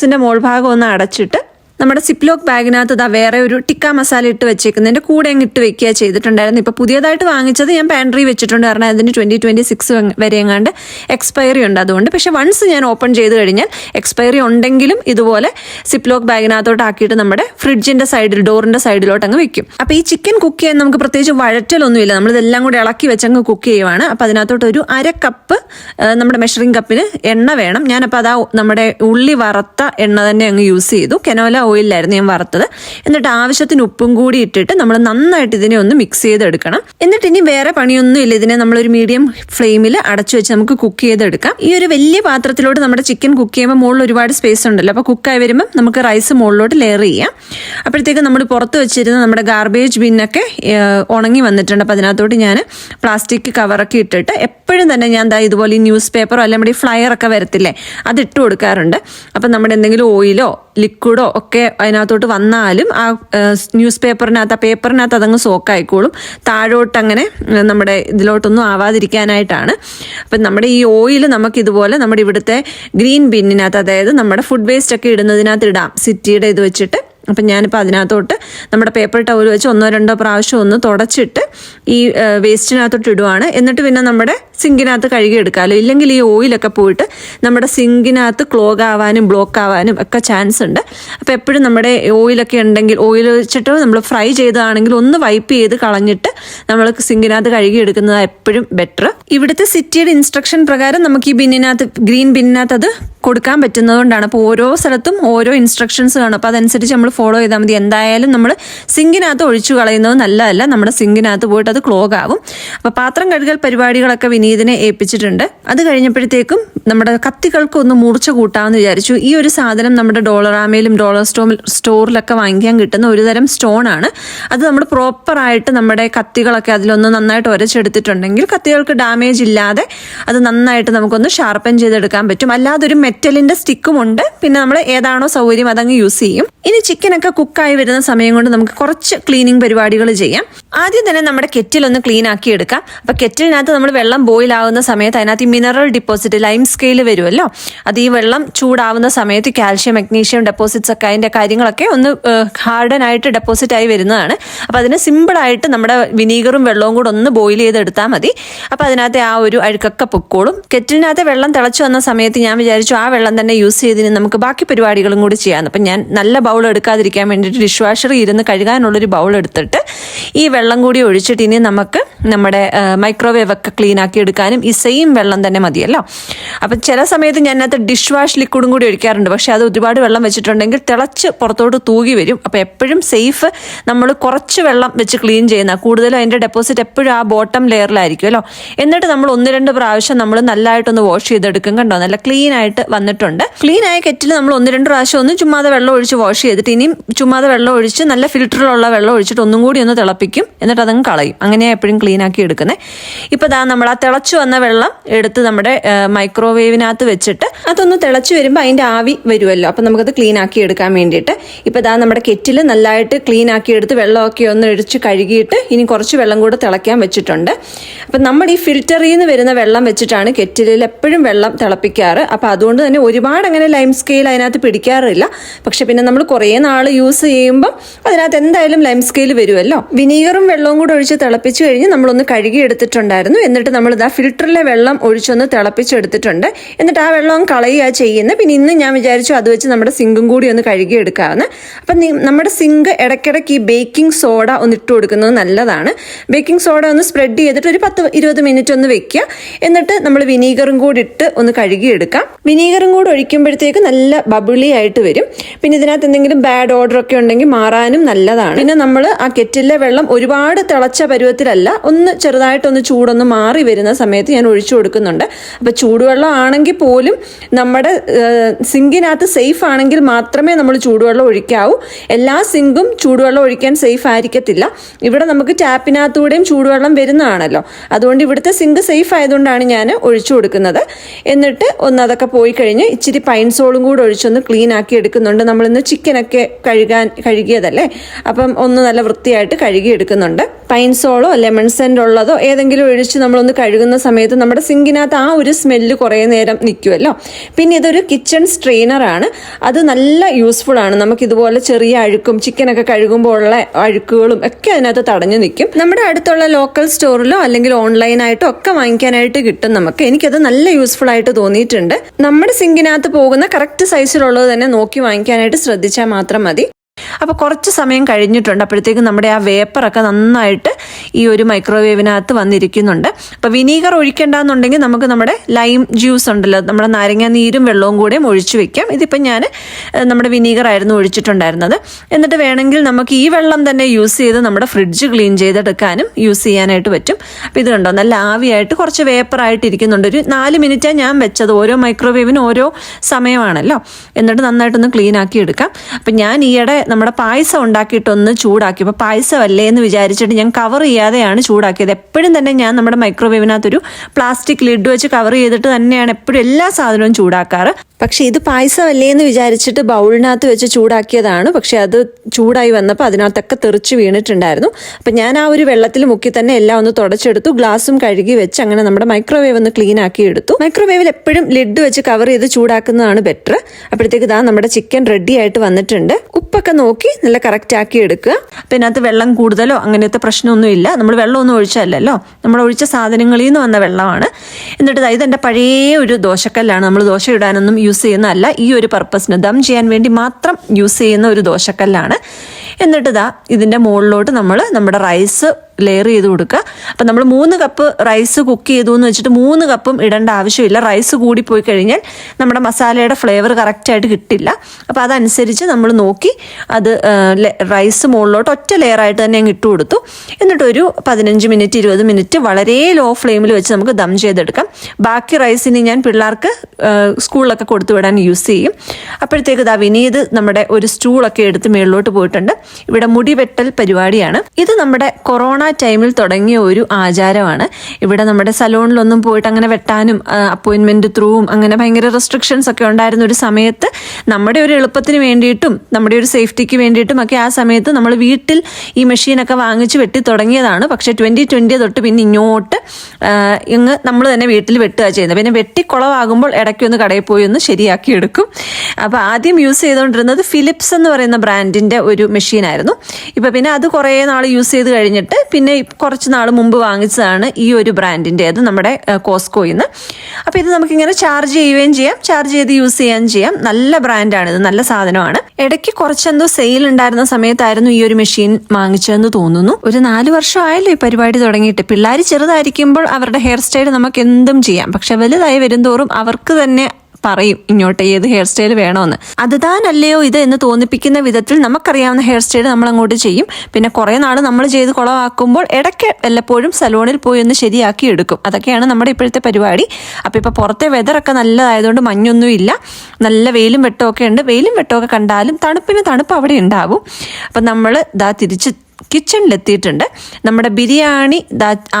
ബോക്സിന്റെ മോൾ ഭാഗം ഒന്ന് അടച്ചിട്ട് നമ്മുടെ സിപ്ലോക്ക് ബാഗിനകത്ത് ഇതാ വേറെ ഒരു ടിക്ക മസാല ഇട്ട് വെച്ചേക്കുന്നതിന്റെ കൂടെ അങ്ങ് ഇട്ട് വെക്കുക ചെയ്തിട്ടുണ്ടായിരുന്നു. ഇപ്പോൾ പുതിയതായിട്ട് വാങ്ങിച്ചത് ഞാൻ പാൻട്രി വെച്ചിട്ടുണ്ട്. കാരണം അതിന് ട്വന്റി ട്വന്റി സിക്സ് വരെ എങ്ങാണ്ട് എക്സ്പയറി ഉണ്ട് അതുകൊണ്ട്. പക്ഷേ വൺസ് ഞാൻ ഓപ്പൺ ചെയ്ത് കഴിഞ്ഞാൽ എക്സ്പയറി ഉണ്ടെങ്കിലും ഇതുപോലെ സിപ്ലോക്ക് ബാഗിനകത്തോട്ട് ആക്കിയിട്ട് നമ്മുടെ ഫ്രിഡ്ജിന്റെ സൈഡിൽ ഡോറിന്റെ സൈഡിലോട്ട് അങ്ങ് വെക്കും. അപ്പോൾ ഈ ചിക്കൻ കുക്ക് ചെയ്യാൻ നമുക്ക് പ്രത്യേകിച്ച് വഴറ്റലൊന്നുമില്ല. നമ്മളിതെല്ലാം കൂടി ഇളക്കി വെച്ചങ്ങ് കുക്ക് ചെയ്യുവാണ്. അപ്പോൾ അതിനകത്തോട്ട് ഒരു അര കപ്പ് നമ്മുടെ മെഷറിംഗ് കപ്പിന് എണ്ണ വേണം. ഞാനപ്പോൾ അതാ നമ്മുടെ ഉള്ളി വറുത്ത എണ്ണ തന്നെ അങ്ങ് യൂസ് ചെയ്തു. കെനോല ഓയിലായിരുന്നു ഞാൻ വറുത്തത്. എന്നിട്ട് ആവശ്യത്തിന് ഉപ്പും കൂടി ഇട്ടിട്ട് നമ്മൾ നന്നായിട്ട് ഇതിനെ ഒന്ന് മിക്സ് ചെയ്തെടുക്കണം. എന്നിട്ട് ഇനി വേറെ പണിയൊന്നും ഇല്ല. ഇതിനെ നമ്മളൊരു മീഡിയം ഫ്ലെയിമിൽ അടച്ചു വെച്ച് നമുക്ക് കുക്ക് ചെയ്തെടുക്കാം. ഈ ഒരു വലിയ പാത്രത്തിലോട്ട് നമ്മുടെ ചിക്കൻ കുക്ക് ചെയ്യുമ്പോൾ മുകളിൽ ഒരുപാട് സ്പേസ് ഉണ്ടല്ലോ. അപ്പോൾ കുക്കായി വരുമ്പോൾ നമുക്ക് റൈസ് മുകളിലോട്ട് ലെയർ ചെയ്യാം. അപ്പോഴത്തേക്ക് നമ്മൾ പുറത്ത് വെച്ചിരുന്ന നമ്മുടെ ഗാർബേജ് ബിന്നൊക്കെ ഉണങ്ങി വന്നിട്ടുണ്ട്. അപ്പോൾ അതിനകത്തോട്ട് ഞാൻ പ്ലാസ്റ്റിക് കവറൊക്കെ ഇട്ടിട്ട് എപ്പോഴും തന്നെ ഞാൻ എന്താ ഇതുപോലെ ഈ ന്യൂസ് പേപ്പറോ അല്ലെങ്കിൽ നമ്മുടെ ഒക്കെ വരത്തില്ലേ അത് ഇട്ട് കൊടുക്കാറുണ്ട്. അപ്പം നമ്മുടെ എന്തെങ്കിലും ഓയിലോ ലിക്വിഡോ ഒക്കെ അതിനകത്തോട്ട് വന്നാലും ആ ന്യൂസ് പേപ്പറിനകത്ത് ആ പേപ്പറിനകത്ത് അതങ്ങ് സോക്കായിക്കോളും. താഴോട്ട് അങ്ങനെ നമ്മുടെ ഇതിലോട്ടൊന്നും ആവാതിരിക്കാനായിട്ടാണ്. അപ്പം നമ്മുടെ ഈ ഓയിൽ നമുക്ക് ഇതുപോലെ നമ്മുടെ ഇവിടുത്തെ ഗ്രീൻ ബിന്നിനകത്ത് അതായത് നമ്മുടെ ഫുഡ് വേസ്റ്റ് ഒക്കെ ഇടുന്നതിനകത്ത് ഇടാം. സിറ്റിയുടെ ഇത് വെച്ചിട്ട്. അപ്പം ഞാനിപ്പോൾ അതിനകത്തോട്ട് നമ്മുടെ പേപ്പർ ടവൽ വെച്ച് ഒന്നോ രണ്ടോ പ്രാവശ്യം ഒന്ന് തുടച്ചിട്ട് ഈ വേസ്റ്റിനകത്തോട്ട് ഇടുവാണ്. എന്നിട്ട് പിന്നെ നമ്മുടെ സിങ്കിനകത്ത് കഴുകിയെടുക്കാമല്ലോ ഇല്ലെങ്കിൽ ഈ ഓയിലൊക്കെ പോയിട്ട് നമ്മുടെ സിങ്കിനകത്ത് ക്ലോഗ് ആവാനും ബ്ലോക്ക് ആവാനും ഒക്കെ ചാൻസ് ഉണ്ട്. അപ്പോൾ എപ്പോഴും നമ്മുടെ ഓയിലൊക്കെ ഉണ്ടെങ്കിൽ ഓയിൽ വെച്ചിട്ട് നമ്മൾ ഫ്രൈ ചെയ്തതാണെങ്കിൽ ഒന്ന് വൈപ്പ് ചെയ്ത് കളഞ്ഞിട്ട് നമ്മൾ സിങ്കിനകത്ത് കഴുകിയെടുക്കുന്നത് എപ്പോഴും ബെറ്റർ. ഇവിടുത്തെ സിറ്റിയുടെ ഇൻസ്ട്രക്ഷൻ പ്രകാരം നമുക്ക് ഈ ബിന്നിനകത്ത് ഗ്രീൻ ബിന്നിനകത്ത് അത് കൊടുക്കാൻ പറ്റുന്നതുകൊണ്ടാണ്. അപ്പോൾ ഓരോ സ്ഥലത്തും ഓരോ ഇൻസ്ട്രക്ഷൻസ് കാണും. അപ്പോൾ അതനുസരിച്ച് നമ്മൾ ഫോളോ ചെയ്താൽ മതി. എന്തായാലും നമ്മൾ സിങ്കിനകത്ത് ഒഴിച്ചു കളയുന്നത് നല്ലതല്ല. നമ്മുടെ സിങ്കിനകത്ത് പോയിട്ട് അത് ക്ലോഗ് ആവും അപ്പോൾ പാത്രം കഴുകൽ പരിപാടികളൊക്കെ വിനീതിനെ ഏൽപ്പിച്ചിട്ടുണ്ട്. അത് കഴിഞ്ഞപ്പോഴത്തേക്കും നമ്മുടെ കത്തികൾക്ക് ഒന്ന് മൂർച്ച കൂട്ടാമെന്ന് വിചാരിച്ചു. ഈ ഒരു സാധനം നമ്മുടെ ഡോളറാമയിലും ഡോളർ സ്റ്റോ സ്റ്റോറിലൊക്കെ വാങ്ങിക്കാൻ കിട്ടുന്ന ഒരു തരം സ്റ്റോൺ ആണ് അത് നമ്മൾ പ്രോപ്പറായിട്ട് നമ്മുടെ കത്തികളൊക്കെ അതിലൊന്ന് നന്നായിട്ട് ഉരച്ചെടുത്തിട്ടുണ്ടെങ്കിൽ കത്തികൾക്ക് ഡാമേജ് ഇല്ലാതെ അത് നന്നായിട്ട് നമുക്കൊന്ന് ഷാർപ്പൻ ചെയ്തെടുക്കാൻ പറ്റും. അല്ലാതെ ഒരു മെറ്റലിന്റെ സ്റ്റിക്കും ഉണ്ട്. പിന്നെ നമ്മൾ ഏതാണോ സൗകര്യം അതങ്ങ് യൂസ് ചെയ്യും. ഇനി ചിക്കനൊക്കെ കുക്കായി വരുന്ന സമയം കൊണ്ട് നമുക്ക് കുറച്ച് ക്ലീനിങ് പരിപാടികൾ ചെയ്യാം. ആദ്യം തന്നെ നമ്മുടെ കെറ്റിൽ ഒന്ന് ക്ലീൻ ആക്കി എടുക്കാം. അപ്പൊ കെറ്റിലിനകത്ത് നമ്മൾ വെള്ളം ആവുന്ന സമയത്ത് അതിനകത്ത് ഈ മിനറൽ ഡിപ്പോസിറ്റ് ലൈം സ്കെയിൽ വരുമല്ലോ അത് ഈ വെള്ളം ചൂടാവുന്ന സമയത്ത് കാൽഷ്യം മഗ്നീഷ്യം ഡെപ്പോസിറ്റ്സ് ഒക്കെ അതിന്റെ കാര്യങ്ങളൊക്കെ ഒന്ന് ഹാർഡൻ ആയിട്ട് ഡെപ്പോസിറ്റ് ആയി വരുന്നതാണ്. അപ്പോൾ അതിന് സിമ്പിൾ ആയിട്ട് നമ്മുടെ വിനീഗറും വെള്ളവും കൂടെ ഒന്ന് ബോയിൽ ചെയ്തെടുത്താൽ മതി. അപ്പോൾ അതിനകത്തെ ആ ഒരു അഴുക്കൊക്കെ പൊക്കോളും. കെറ്റിലിനകത്ത് വെള്ളം തിളച്ചു വന്ന സമയത്ത് ഞാൻ വിചാരിച്ചു ആ വെള്ളം തന്നെ യൂസ് ചെയ്തിന് നമുക്ക് ബാക്കി പരിപാടികളും കൂടി ചെയ്യാം അപ്പം ഞാൻ നല്ല ബൗൾ എടുക്കാതിരിക്കാൻ വേണ്ടിയിട്ട് ഡിഷ് വാഷർ ഇരുന്ന് കഴുകാനുള്ളൊരു ബൗൾ എടുത്തിട്ട് ഈ വെള്ളം കൂടി ഒഴിച്ചിട്ട് ഇനി നമുക്ക് നമ്മുടെ മൈക്രോവേവ് ഒക്കെ ക്ലീൻ ആക്കി എടുക്കാനും ഈ സെയിം വെള്ളം തന്നെ മതിയല്ലോ. അപ്പം ചില സമയത്ത് ഞാൻ അതിനകത്ത് ഡിഷ് വാഷ് ലിക്വിഡും കൂടി ഒഴിക്കാറുണ്ട്. പക്ഷേ അത് ഒരുപാട് വെള്ളം വെച്ചിട്ടുണ്ടെങ്കിൽ തിളച്ച് പുറത്തോട്ട് തൂകി വരും. അപ്പോൾ എപ്പോഴും സേഫ് നമ്മൾ കുറച്ച് വെള്ളം വെച്ച് ക്ലീൻ ചെയ്യുന്ന കൂടുതലും അതിന്റെ ഡെപ്പോസിറ്റ് എപ്പോഴും ആ ബോട്ടം ലെയറിലായിരിക്കുമല്ലോ എന്നിട്ട് നമ്മൾ ഒന്ന് രണ്ട് പ്രാവശ്യം നമ്മൾ നല്ലതായിട്ടൊന്ന് വാഷ് ചെയ്തെടുക്കും കണ്ടോ? നല്ല ക്ലീൻ ആയിട്ട് വന്നിട്ടുണ്ട്. ക്ലീൻ ആയ കെറ്റിൽ നമ്മൾ ഒന്ന് രണ്ട് പ്രാവശ്യം ഒന്ന് ചുമ്മാതെ വെള്ളം ഒഴിച്ച് വാഷ് ചെയ്തിട്ട് ഇനിയും ചുമ്മാതെ വെള്ളം ഒഴിച്ച് നല്ല ഫിൽറ്ററിലുള്ള വെള്ളം ഒഴിച്ചിട്ട് ഒന്നും കൂടി ഒന്ന് തിളപ്പിക്കും. എന്നിട്ട് അതങ്ങ് കളയും. അങ്ങനെയാണ് എപ്പോഴും ക്ലീൻ ആക്കി എടുക്കുന്നത് ഇപ്പോൾ ദാ നമ്മൾ ആ തിളച്ചു വന്ന വെള്ളം എടുത്ത് നമ്മുടെ മൈക്രോവേവിനകത്ത് വെച്ചിട്ട് അതൊന്ന് തിളച്ചു വരുമ്പോൾ അതിന്റെ ആവി വരുമല്ലോ അപ്പം നമുക്കത് ക്ലീൻ ആക്കി എടുക്കാൻ വേണ്ടിയിട്ട്. ഇപ്പോൾ ഇതാ നമ്മുടെ കെറ്റിൽ നല്ലതായിട്ട് ക്ലീൻ ആക്കി എടുത്ത് വെള്ളമൊക്കെ ഒന്ന് ഒഴിച്ച് കഴുകിയിട്ട് ഇനി കുറച്ച് വെള്ളം കൂടെ തിളയ്ക്കാൻ വെച്ചിട്ടുണ്ട്. അപ്പം നമ്മൾ ഈ ഫിൽറ്ററിൽ നിന്ന് വരുന്ന വെള്ളം വെച്ചിട്ടാണ് കെറ്റിലിൽ എപ്പോഴും വെള്ളം തിളപ്പിക്കാറ്. അപ്പം അതുകൊണ്ട് തന്നെ ഒരുപാട് അങ്ങനെ ലൈം സ്കെയിൽ അതിനകത്ത് പിടിക്കാറില്ല. പക്ഷെ പിന്നെ നമ്മൾ കുറേ നാൾ യൂസ് ചെയ്യുമ്പോൾ അതിനകത്ത് എന്തായാലും ലൈം സ്കെയിൽ വരുമല്ലോ വിനീഗറും വെള്ളവും കൂടെ ഒഴിച്ച് തിളപ്പിച്ച് കഴിഞ്ഞ് നമ്മളൊന്ന് കഴുകി എടുത്തിട്ടുണ്ടായിരുന്നു. എന്നിട്ട് നമ്മൾ ഇതാ ഫിൽറ്ററിലെ വെള്ളം ഒഴിച്ചൊന്ന് തിളപ്പിച്ചെടുത്തിട്ടുണ്ട്. എന്നിട്ട് ആ വെള്ളം കളയുക ചെയ്യുന്നത് പിന്നെ ഇന്ന് ഞാൻ വിചാരിച്ചു അത് വെച്ച് നമ്മുടെ സിങ്കും കൂടി ഒന്ന് കഴുകി എടുക്കാമെന്ന് അപ്പം നമ്മുടെ സിങ്ക് ഇടയ്ക്കിടയ്ക്ക് ഈ ബേക്കിംഗ് സോഡ ഒന്ന് ഇട്ട് കൊടുക്കുന്നത് നല്ലതാണ്. ബേക്കിംഗ് സോഡ ഒന്ന് സ്പ്രെഡ് ചെയ്തിട്ട് ഒരു പത്ത് ഇരുപത് മിനിറ്റ് ഒന്ന് വെക്കുക. എന്നിട്ട് നമ്മൾ വിനീഗറും കൂടി ഇട്ട് ഒന്ന് കഴുകിയെടുക്കാം വിനീഗറും കൂടി ഒഴിക്കുമ്പോഴത്തേക്ക് നല്ല ബബിളി ആയിട്ട് വരും. പിന്നെ ഇതിനകത്ത് എന്തെങ്കിലും ബാഡ് ഓർഡർ ഒക്കെ ഉണ്ടെങ്കിൽ മാറാനും നല്ലതാണ്. പിന്നെ നമ്മൾ ആ കെറ്റിലെ വെള്ളം ഒരുപാട് തിളച്ച പരുവത്തിലല്ല ഒന്ന് ചെറുതായിട്ടൊന്ന് ചൂടൊന്ന് മാറി വരുന്ന സമയത്ത് ഞാൻ ഒഴിച്ചു കൊടുക്കുന്നുണ്ട്. അപ്പോൾ ചൂടുവെള്ളം ആണെങ്കിൽ പോലും നമ്മുടെ സിങ്കിനകത്ത് സേഫ് ആണെങ്കിൽ മാത്രമേ നമ്മൾ ചൂടുവെള്ളം ഒഴിക്കാവൂ. എല്ലാ സിങ്കും ചൂടുവെള്ളം ഒഴിക്കാൻ സേഫ് ആയിരിക്കത്തില്ല. ഇവിടെ നമുക്ക് ടാപ്പിനകത്തൂടെയും ചൂടുവെള്ളം വരുന്നതാണല്ലോ. അതുകൊണ്ട് ഇവിടുത്തെ സിങ്ക് സേഫ് ആയതുകൊണ്ടാണ് ഞാൻ ഒഴിച്ചു കൊടുക്കുന്നത്. എന്നിട്ട് ഒന്ന് അതൊക്കെ പോയി കഴിഞ്ഞ് ഇച്ചിരി പൈൻസോളും കൂടെ ഒഴിച്ചൊന്ന് ക്ലീൻ ആക്കി എടുക്കുന്നുണ്ട്. നമ്മളിന്ന് ചിക്കനൊക്കെ കഴുകാൻ കഴുകിയതല്ലേ? അപ്പം ഒന്ന് നല്ല വൃത്തിയായിട്ട് കഴുകി എടുക്കുന്നുണ്ട് പൈൻസോളോ ലെമൺ സെന്റ് ഉള്ളതോ ഏതെങ്കിലും ഒഴിച്ച് നമ്മളൊന്ന് കഴുകുന്ന സമയത്ത് നമ്മുടെ സിങ്കിനകത്ത് ആ ഒരു സ്മെല്ല് കുറേ നേരം നിൽക്കുമല്ലോ പിന്നെ ഇതൊരു കിച്ചൺ സ്ട്രെയിനറാണ് അത് നല്ല യൂസ്ഫുൾ ആണ്. നമുക്ക് ഇതുപോലെ ചെറിയ അഴുക്കും ചിക്കനൊക്കെ കഴുകുമ്പോൾ ഉള്ള അഴുക്കുകളും ഒക്കെ അതിനകത്ത് തടഞ്ഞു നിൽക്കും. നമ്മുടെ അടുത്തുള്ള ലോക്കൽ സ്റ്റോറിലോ അല്ലെങ്കിൽ ഓൺലൈനായിട്ടോ ഒക്കെ വാങ്ങിക്കാനായിട്ട് കിട്ടും നമുക്ക്. എനിക്കത് നല്ല യൂസ്ഫുൾ ആയിട്ട് തോന്നിയിട്ടുണ്ട്. നമ്മുടെ സിങ്കിനകത്ത് പോകുന്ന കറക്റ്റ് സൈസിലുള്ളത് തന്നെ നോക്കി വാങ്ങിക്കാനായിട്ട് ശ്രദ്ധിച്ചാൽ മാത്രം മതി. അപ്പോൾ കുറച്ച് സമയം കഴിഞ്ഞിട്ടുണ്ട്. അപ്പോഴത്തേക്കും നമ്മുടെ ആ വേപ്പറൊക്കെ നന്നായിട്ട് ഈ ഒരു മൈക്രോവേവിനകത്ത് വന്നിരിക്കുന്നുണ്ട്. അപ്പോൾ വിനീഗർ ഒഴിക്കേണ്ടെന്നുണ്ടെങ്കിൽ നമുക്ക് നമ്മുടെ ലൈം ജ്യൂസ് ഉണ്ടല്ലോ നമ്മുടെ നാരങ്ങ നീരും വെള്ളവും കൂടെയും ഒഴിച്ചു വെക്കാം. ഇതിപ്പോൾ ഞാൻ നമ്മുടെ വിനീഗർ ആയിരുന്നു ഒഴിച്ചിട്ടുണ്ടായിരുന്നത്. എന്നിട്ട് വേണമെങ്കിൽ നമുക്ക് ഈ വെള്ളം തന്നെ യൂസ് ചെയ്ത് നമ്മുടെ ഫ്രിഡ്ജ് ക്ലീൻ ചെയ്തെടുക്കാനും യൂസ് ചെയ്യാനായിട്ട് പറ്റും. അപ്പോൾ ഇത് കണ്ടോ നല്ല ആവിയായിട്ട് കുറച്ച് വേപ്പറായിട്ട് ഇരിക്കുന്നുണ്ട് ഒരു നാല് മിനിറ്റാണ് ഞാൻ വെച്ചത് ഓരോ മൈക്രോവേവിനും ഓരോ സമയമാണല്ലോ. എന്നിട്ട് നന്നായിട്ടൊന്ന് ക്ലീൻ ആക്കി എടുക്കാം. അപ്പം ഞാൻ ഈയിടെ നമ്മുടെ പായസം ഉണ്ടാക്കിയിട്ടൊന്ന് ചൂടാക്കി. അപ്പോൾ പായസമല്ലേ എന്ന് വിചാരിച്ചിട്ട് ഞാൻ കവർ ചെയ്യാതെയാണ് ചൂടാക്കിയത്. എപ്പോഴും തന്നെ ഞാൻ നമ്മുടെ മൈക്രോവേവിനകത്തൊരു പ്ലാസ്റ്റിക് ലിഡ് വെച്ച് കവർ ചെയ്തിട്ട് തന്നെയാണ് എപ്പോഴും എല്ലാ സാധനവും ചൂടാക്കാറ്. പക്ഷേ ഇത് പായസമല്ലേ എന്ന് വിചാരിച്ചിട്ട് ബൗളിനകത്ത് വെച്ച് ചൂടാക്കിയതാണ്. പക്ഷെ അത് ചൂടായി വന്നപ്പോൾ അതിനകത്തൊക്കെ തെറിച്ച് വീണിട്ടുണ്ടായിരുന്നു. അപ്പം ഞാൻ ആ ഒരു വെള്ളത്തിൽ മുക്കി തന്നെ എല്ലാം ഒന്ന് തുടച്ചെടുത്തു. ഗ്ലാസും കഴുകി വെച്ച് അങ്ങനെ നമ്മുടെ മൈക്രോവേവ് ഒന്ന് ക്ലീൻ ആക്കി എടുത്തു. മൈക്രോവേവിൽ എപ്പോഴും ലിഡ് വെച്ച് കവർ ചെയ്ത് ചൂടാക്കുന്നതാണ് ബെറ്റർ അപ്പോഴത്തേക്ക് ഇതാ നമ്മുടെ ചിക്കൻ റെഡി ആയിട്ട് വന്നിട്ടുണ്ട്. ഉപ്പൊക്കെ നോക്കി നല്ല കറക്റ്റ് ആക്കി എടുക്കുക. അപ്പം ഇതിനകത്ത് വെള്ളം കൂടുതലോ അങ്ങനത്തെ പ്രശ്നമൊന്നുമില്ല നമ്മൾ വെള്ളമൊന്നും ഒഴിച്ചല്ലല്ലോ നമ്മൾ ഒഴിച്ച സാധനങ്ങളിൽ നിന്ന് വന്ന വെള്ളമാണ്. എന്നിട്ട് ഇതെന്റെ പഴയ ഒരു ദോശക്കല്ലാണ്. നമ്മൾ ദോശ ഇടാനൊന്നും യൂസ് ചെയ്യുന്നതല്ല ഈ ഒരു പർപ്പസിന് ദം ചെയ്യാൻ വേണ്ടി മാത്രം യൂസ് ചെയ്യുന്ന ഒരു ദോശക്കല്ലാണ്. എന്നിട്ട് ദാ ഇതിന്റെ മുകളിലോട്ട് നമ്മൾ നമ്മുടെ റൈസ് ലെയർ ചെയ്ത് കൊടുക്കുക. അപ്പം നമ്മൾ മൂന്ന് കപ്പ് റൈസ് കുക്ക് ചെയ്തു എന്ന് വെച്ചിട്ട് മൂന്ന് കപ്പും ഇടേണ്ട ആവശ്യമില്ല. റൈസ് കൂടി പോയി കഴിഞ്ഞാൽ നമ്മുടെ മസാലയുടെ ഫ്ലേവർ കറക്റ്റായിട്ട് കിട്ടില്ല. അപ്പോൾ അതനുസരിച്ച് നമ്മൾ നോക്കി അത് റൈസ് മുകളിലോട്ട് ഒറ്റ ലെയറായിട്ട് തന്നെ അങ്ങ് ഇട്ട് കൊടുത്തു. എന്നിട്ടൊരു പതിനഞ്ച് മിനിറ്റ് ഇരുപത് മിനിറ്റ് വളരെ ലോ ഫ്ലെയിമിൽ വെച്ച് നമുക്ക് ദം ചെയ്തെടുക്കാം. ബാക്കി റൈസിന് ഞാൻ പിള്ളേർക്ക് സ്കൂളിലൊക്കെ കൊടുത്തു വിടാൻ യൂസ് ചെയ്യും. അപ്പോഴത്തേക്ക് ഇതാ വിനീത് നമ്മുടെ ഒരു സ്റ്റൂളൊക്കെ എടുത്ത് മുകളിലോട്ട് പോയിട്ടുണ്ട്. ഇവിടെ മുടി വെട്ടൽ പരിപാടിയാണ്. ഇത് നമ്മുടെ കൊറോണ ടൈമിൽ തുടങ്ങിയ ഒരു ആചാരമാണ്. ഇവിടെ നമ്മുടെ സലൂണിലൊന്നും പോയിട്ട് അങ്ങനെ വെട്ടാനും അപ്പോയിൻമെന്റ് ത്രൂവും അങ്ങനെ ഭയങ്കര റെസ്ട്രിക്ഷൻസ് ഒക്കെ ഉണ്ടായിരുന്ന ഒരു സമയത്ത് നമ്മുടെ ഒരു എളുപ്പത്തിന് വേണ്ടിയിട്ടും നമ്മുടെ ഒരു സേഫ്റ്റിക്ക് വേണ്ടിയിട്ടും ഒക്കെ ആ സമയത്ത് നമ്മൾ വീട്ടിൽ ഈ മെഷീനൊക്കെ വാങ്ങിച്ച് വെട്ടി തുടങ്ങിയതാണ്. പക്ഷേ ട്വന്റി ട്വന്റി തൊട്ട് പിന്നെ ഇങ്ങോട്ട് ഇങ്ങ് നമ്മൾ തന്നെ വീട്ടിൽ വെട്ടുക ചെയ്യുന്നത്. പിന്നെ വെട്ടിക്കുളവാകുമ്പോൾ ഇടയ്ക്കൊന്ന് കടയിൽ പോയി ഒന്ന് ശരിയാക്കി എടുക്കും. അപ്പോൾ ആദ്യം യൂസ് ചെയ്തുകൊണ്ടിരുന്നത് ഫിലിപ്സ് എന്ന് പറയുന്ന ബ്രാൻഡിന്റെ ഒരു മെഷീനായിരുന്നു ഇപ്പോൾ പിന്നെ അത് കുറേ നാൾ യൂസ് ചെയ്ത് കഴിഞ്ഞിട്ട് പിന്നെ കുറച്ച് നാൾ മുമ്പ് വാങ്ങിച്ചതാണ് ഈ ഒരു ബ്രാൻഡിന്റെ അത് നമ്മുടെ കോസ്കോയിൽ നിന്ന് അപ്പോൾ ഇത് നമുക്കിങ്ങനെ ചാർജ് ചെയ്യുകയും ചെയ്യാം. ചാർജ് ചെയ്ത് യൂസ് ചെയ്യാൻ ചെയ്യാം. നല്ല ബ്രാൻഡാണ് ഇത്. നല്ല സാധനമാണ്. ഇടയ്ക്ക് കുറച്ചെന്തോ സെയിൽ ഉണ്ടായിരുന്ന സമയത്തായിരുന്നു ഈ ഒരു മെഷീൻ വാങ്ങിച്ചതെന്ന് തോന്നുന്നു. ഒരു നാല് വർഷമായല്ലോ ഈ പരിപാടി തുടങ്ങിയിട്ട്. പിള്ളേർ ചെറുതായിരിക്കുമ്പോൾ അവരുടെ ഹെയർ സ്റ്റൈൽ നമുക്ക് എന്തും ചെയ്യാം. പക്ഷെ വലുതായി വരുംതോറും അവർക്ക് തന്നെ പറയും ഇങ്ങോട്ട് ഏത് ഹെയർ സ്റ്റൈൽ വേണമെന്ന് അത് താനല്ലയോ ഇത് എന്ന് തോന്നിപ്പിക്കുന്ന വിധത്തിൽ നമുക്കറിയാവുന്ന ഹെയർ സ്റ്റൈൽ നമ്മൾ അങ്ങോട്ട് ചെയ്യും. പിന്നെ കുറേ നാൾ നമ്മൾ ചെയ്ത് കുളവാക്കുമ്പോൾ ഇടയ്ക്ക് വല്ലപ്പോഴും സലൂണിൽ പോയി ഒന്ന് ശരിയാക്കി എടുക്കും. അതൊക്കെയാണ് നമ്മുടെ ഇപ്പോഴത്തെ പരിപാടി. അപ്പോൾ ഇപ്പോൾ പുറത്തെ വെതറൊക്കെ നല്ലതായതുകൊണ്ട് മഞ്ഞൊന്നും ഇല്ല. നല്ല വെയിലും വെട്ടമൊക്കെ ഉണ്ട്. വെയിലും വെട്ടമൊക്കെ കണ്ടാലും തണുപ്പിന് തണുപ്പ് അവിടെ ഉണ്ടാവും. അപ്പം നമ്മൾ ഇതാ തിരിച്ച് കിച്ചണിലെത്തിയിട്ടുണ്ട് നമ്മുടെ ബിരിയാണി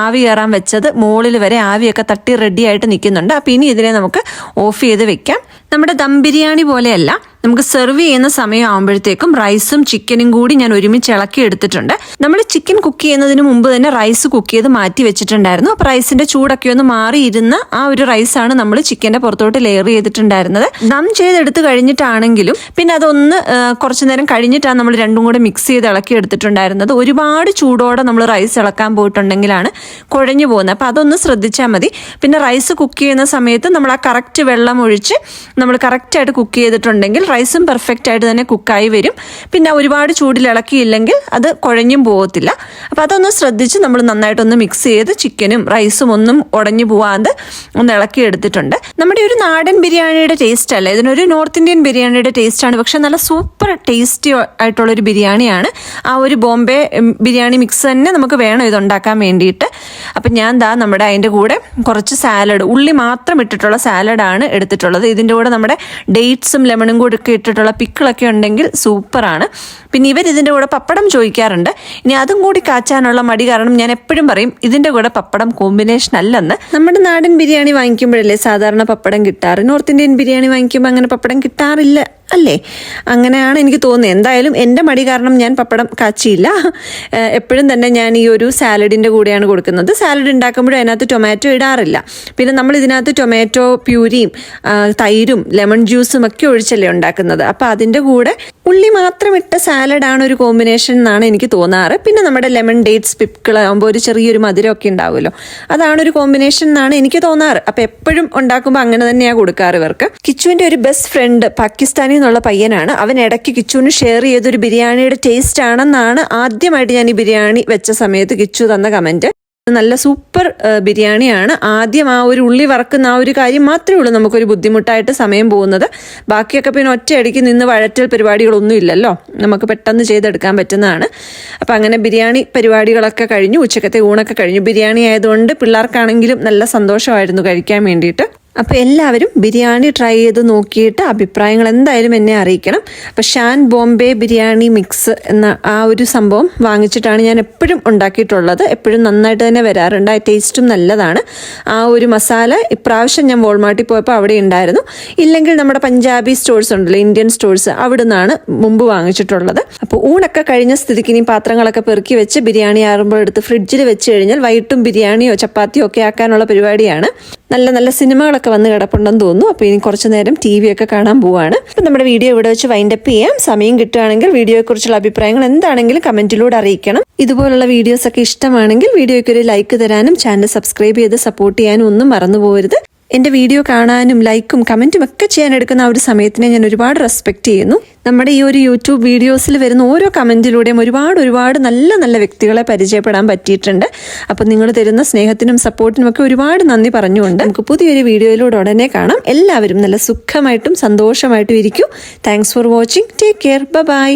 ആവി കയറാൻ വെച്ചത് മുകളിൽ വരെ ആവിയൊക്കെ തട്ടി റെഡി ആയിട്ട് നിൽക്കുന്നുണ്ട്. അപ്പോൾ ഇനി ഇതിനെ നമുക്ക് ഓഫ് ചെയ്ത് വെക്കാം. നമ്മുടെ ദം ബിരിയാണി പോലെയല്ല നമുക്ക് സെർവ് ചെയ്യുന്ന സമയം ആകുമ്പോഴത്തേക്കും റൈസും ചിക്കനും കൂടി ഞാൻ ഒരുമിച്ച് ഇളക്കി എടുത്തിട്ടുണ്ട്. നമ്മൾ ചിക്കൻ കുക്ക് ചെയ്യുന്നതിന് മുമ്പ് തന്നെ റൈസ് കുക്ക് ചെയ്ത് മാറ്റി വെച്ചിട്ടുണ്ടായിരുന്നു. അപ്പോൾ റൈസിന്റെ ചൂടൊക്കെ ഒന്ന് മാറിയിരുന്ന ആ ഒരു റൈസാണ് നമ്മൾ ചിക്കന്റെ പുറത്തോട്ട് ലെയർ ചെയ്തിട്ടുണ്ടായിരുന്നത്. ദം ചെയ്തെടുത്ത് കഴിഞ്ഞിട്ടാണെങ്കിലും പിന്നെ അതൊന്ന് കുറച്ച് നേരം കഴിഞ്ഞിട്ടാണ് നമ്മൾ രണ്ടും കൂടെ മിക്സ് ചെയ്ത് ഇളക്കി എടുത്തിട്ടുണ്ടായിരുന്നത്. ഒരുപാട് ചൂടോടെ നമ്മൾ റൈസ് ഇളക്കാൻ പോയിട്ടുണ്ടെങ്കിലാണ് കുഴഞ്ഞു പോകുന്നത്. അപ്പോൾ അതൊന്ന് ശ്രദ്ധിച്ചാൽ മതി. പിന്നെ റൈസ് കുക്ക് ചെയ്യുന്ന സമയത്ത് നമ്മൾ ആ കറക്റ്റ് വെള്ളം ഒഴിച്ച് നമ്മൾ കറക്റ്റായിട്ട് കുക്ക് ചെയ്തിട്ടുണ്ടെങ്കിൽ റൈസും പെർഫെക്റ്റ് ആയിട്ട് തന്നെ കുക്കായി വരും. പിന്നെ ഒരുപാട് ചൂടിൽ ഇളക്കിയില്ലെങ്കിൽ അത് കുഴഞ്ഞും പോകത്തില്ല അപ്പോൾ അതൊന്ന് ശ്രദ്ധിച്ച് നമ്മൾ നന്നായിട്ടൊന്ന് മിക്സ് ചെയ്ത് ചിക്കനും റൈസും ഒന്നും ഉടഞ്ഞു പോവാതെ ഒന്ന് ഇളക്കി എടുത്തിട്ടുണ്ട്. നമ്മുടെ ഒരു നാടൻ ബിരിയാണിയുടെ ടേസ്റ്റ് അല്ല? ഇതിനൊരു നോർത്ത് ഇന്ത്യൻ ബിരിയാണിയുടെ ടേസ്റ്റ് ആണ്. പക്ഷെ നല്ല സൂപ്പർ ടേസ്റ്റി ആയിട്ടുള്ളൊരു ബിരിയാണിയാണ്. ആ ഒരു ബോംബെ ബിരിയാണി മിക്സ് തന്നെ നമുക്ക് വേണം ഇതുണ്ടാക്കാൻ വേണ്ടിയിട്ട്. അപ്പം ഞാൻ ദാ നമ്മുടെ അതിന്റെ കൂടെ കുറച്ച് സാലഡ് ഉള്ളി മാത്രം ഇട്ടിട്ടുള്ള സാലഡാണ് എടുത്തിട്ടുള്ളത്. ഇതിന്റെ കൂടെ നമ്മുടെ ഡേറ്റ്സും ലെമണും കൂടെ ഒക്കെ ഇട്ടിട്ടുള്ള പിക്കിളൊക്കെ ഉണ്ടെങ്കിൽ സൂപ്പറാണ് പിന്നെ ഇവർ ഇതിന്റെ കൂടെ പപ്പടം ചോദിക്കാറുണ്ട്. ഇനി അതും കൂടി കാച്ചാനുള്ള മടി കാരണം ഞാൻ എപ്പോഴും പറയും ഇതിന്റെ കൂടെ പപ്പടം കോമ്പിനേഷൻ അല്ലെന്ന്. നമ്മുടെ നാടൻ ബിരിയാണി വാങ്ങിക്കുമ്പോഴല്ലേ സാധാരണ പപ്പടം കിട്ടാറ്? നോർത്ത് ഇന്ത്യൻ ബിരിയാണി വാങ്ങിക്കുമ്പോൾ അങ്ങനെ പപ്പടം കിട്ടാറില്ല. അല്ലേ? അങ്ങനെയാണ് എനിക്ക് തോന്നുന്നത്. എന്തായാലും എന്റെ മടി കാരണം ഞാൻ പപ്പടം കാച്ചിയില്ല. എപ്പോഴും തന്നെ ഞാൻ ഈ ഒരു സാലഡിന്റെ കൂടെയാണ് കൊടുക്കുന്നത്. സാലഡ് ഉണ്ടാക്കുമ്പോഴും അതിനകത്ത് ടൊമാറ്റോ ഇടാറില്ല. പിന്നെ നമ്മൾ ഇതിനകത്ത് ടൊമാറ്റോ പ്യൂരിയും തൈരും ലെമൺ ജ്യൂസും ഒക്കെ ഒഴിച്ചല്ലേ ഉണ്ടാക്കുന്നത്. അപ്പോൾ അതിന്റെ കൂടെ ഉള്ളി മാത്രം ഇട്ട സാലഡാണ് ഒരു കോമ്പിനേഷൻ എന്നാണ് എനിക്ക് തോന്നാറ്. പിന്നെ നമ്മുടെ ലെമൺ ഡേറ്റ്സ് പിപ്പിളാകുമ്പോൾ ഒരു ചെറിയൊരു മധുരമൊക്കെ ഉണ്ടാവുമല്ലോ. അതാണ് ഒരു കോമ്പിനേഷൻ എന്നാണ് എനിക്ക് തോന്നാറ്. അപ്പോൾ എപ്പോഴും ഉണ്ടാക്കുമ്പോൾ അങ്ങനെ തന്നെയാണ് കൊടുക്കാറ് ഇവർക്ക്. കിച്ചുവിന്റെ ഒരു ബെസ്റ്റ് ഫ്രണ്ട് പാകിസ്ഥാനിൽ നിന്നുള്ള പയ്യനാണ്. അവൻ ഇടയ്ക്ക് കിച്ചുവിന് ഷെയർ ചെയ്തൊരു ബിരിയാണിയുടെ ടേസ്റ്റ് ആണെന്നാണ് ആദ്യമായിട്ട് ഞാൻ ഈ ബിരിയാണി വെച്ച സമയത്ത് കിച്ചു തന്ന കമന്റ് നല്ല സൂപ്പർ ബിരിയാണിയാണ്. ആദ്യം ആ ഒരു ഉള്ളി വറക്കുന്ന ആ ഒരു കാര്യം മാത്രമേ ഉള്ളൂ നമുക്കൊരു ബുദ്ധിമുട്ടായിട്ട് സമയം പോകുന്നത്. ബാക്കിയൊക്കെ പിന്നെ ഒറ്റയടിക്ക് നിന്ന് വഴറ്റൽ പരിപാടികളൊന്നും ഇല്ലല്ലോ. നമുക്ക് പെട്ടെന്ന് ചെയ്തെടുക്കാൻ പറ്റുന്നതാണ്. അപ്പം അങ്ങനെ ബിരിയാണി പരിപാടികളൊക്കെ കഴിഞ്ഞു. ഉച്ചക്കത്തെ ഊണൊക്കെ കഴിഞ്ഞു. ബിരിയാണി ആയതുകൊണ്ട് പിള്ളേർക്കാണെങ്കിലും നല്ല സന്തോഷമായിരുന്നു കഴിക്കാൻ വേണ്ടിയിട്ട്. അപ്പോൾ എല്ലാവരും ബിരിയാണി ട്രൈ ചെയ്ത് നോക്കിയിട്ട് അഭിപ്രായങ്ങൾ എന്തായാലും എന്നെ അറിയിക്കണം. അപ്പോൾ ഷാൻ ബോംബെ ബിരിയാണി മിക്സ് എന്ന ആ ഒരു സംഭവം വാങ്ങിച്ചിട്ടാണ് ഞാൻ എപ്പോഴും ഉണ്ടാക്കിയിട്ടുള്ളത്. എപ്പോഴും നന്നായിട്ട് തന്നെ വരാറുണ്ട്. ആ ടേസ്റ്റും നല്ലതാണ്. ആ ഒരു മസാല ഇപ്രാവശ്യം ഞാൻ വോൾമാർട്ടിൽ പോയപ്പോൾ അവിടെ ഉണ്ടായിരുന്നു. ഇല്ലെങ്കിൽ നമ്മുടെ പഞ്ചാബി സ്റ്റോഴ്സ് ഉണ്ടല്ലോ ഇന്ത്യൻ സ്റ്റോഴ്സ് അവിടെ നിന്നാണ് മുമ്പ് വാങ്ങിച്ചിട്ടുള്ളത്. അപ്പോൾ ഊണൊക്കെ കഴിഞ്ഞ സ്ഥിതിക്ക് ഇനി പാത്രങ്ങളൊക്കെ പെറുക്കി വെച്ച് ബിരിയാണി ആറുമ്പോൾ എടുത്ത് ഫ്രിഡ്ജിൽ വെച്ച് കഴിഞ്ഞാൽ വൈകിട്ടും ബിരിയാണിയോ ചപ്പാത്തിയോ ഒക്കെ ആക്കാനുള്ള പരിപാടിയാണ്. നല്ല നല്ല സിനിമകളൊക്കെ വന്ന് കിടപ്പുണ്ടെന്ന് തോന്നുന്നു. അപ്പോൾ ഇനി കുറച്ച് നേരം ടി വി ഒക്കെ കാണാൻ പോവാണ്. അപ്പം നമ്മുടെ വീഡിയോ ഇവിടെ വെച്ച് വൈൻഡപ്പ് ചെയ്യാം. സമയം കിട്ടുകയാണെങ്കിൽ വീഡിയോയെക്കുറിച്ചുള്ള അഭിപ്രായങ്ങൾ എന്താണെങ്കിലും കമന്റിലൂടെ അറിയിക്കണം. ഇതുപോലുള്ള വീഡിയോസ് ഒക്കെ ഇഷ്ടമാണെങ്കിൽ വീഡിയോയ്ക്ക് ഒരു ലൈക്ക് തരാനും ചാനൽ സബ്സ്ക്രൈബ് ചെയ്ത് സപ്പോർട്ട് ചെയ്യാനും ഒന്നും മറന്നു പോകരുത് എന്റെ വീഡിയോ കാണാനും ലൈക്കും കമന്റും ഒക്കെ ചെയ്യാൻ എടുക്കുന്ന ആ ഒരു സമയത്തിനെ ഞാൻ ഒരുപാട് റെസ്പെക്റ്റ് ചെയ്യുന്നു. നമ്മുടെ ഈ ഒരു യൂട്യൂബ് വീഡിയോസിൽ വരുന്ന ഓരോ കമന്റിലൂടെയും ഒരുപാട് ഒരുപാട് നല്ല നല്ല വ്യക്തികളെ പരിചയപ്പെടാൻ പറ്റിയിട്ടുണ്ട്. അപ്പോൾ നിങ്ങൾ തരുന്ന സ്നേഹത്തിനും സപ്പോർട്ടിനും ഒക്കെ ഒരുപാട് നന്ദി പറഞ്ഞുകൊണ്ട് നമുക്ക് പുതിയൊരു വീഡിയോയിലൂടെ ഉടനെ കാണാം. എല്ലാവരും നല്ല സുഖമായിട്ടും സന്തോഷമായിട്ടും ഇരിക്കും. Thanks for watching take care bye